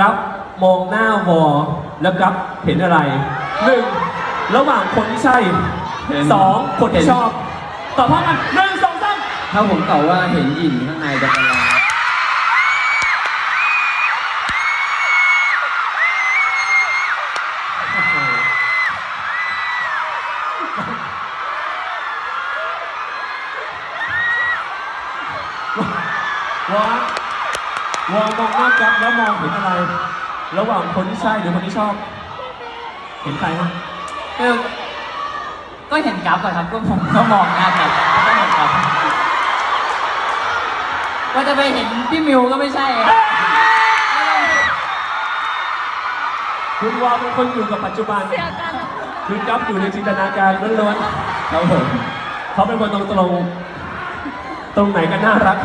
ครับมองหน้าวอแล้วครับเห็นอะไรหนึ่งระหว่างคนที่ใช่เห็น สองคนที่เห็นชอบตอบพร้อมกันหนึ่งสองสามถ้าผมตอบว่าเห็นหยินข้างในจะเป็นอะไรวอ วอมองหน้ากับแล้วมองเห็นอะไร ระหว่างคนที่ใช่หรือคนที่ชอบ เห็นใครฮะคือก็เห็นกราฟก่อนครับก็ผมก็มองหน้ากราฟก็เห็นกราฟว่าจะไปเห็นพี่มิวก็ไม่ใช่ครับคุณวอเป็นคนอยู่กับปัจจุบันคุณกับอยู่ในจินตนาการล้วนครับผมๆเขาเป็นคนตรงๆ ตรงไหนกันน่ารัก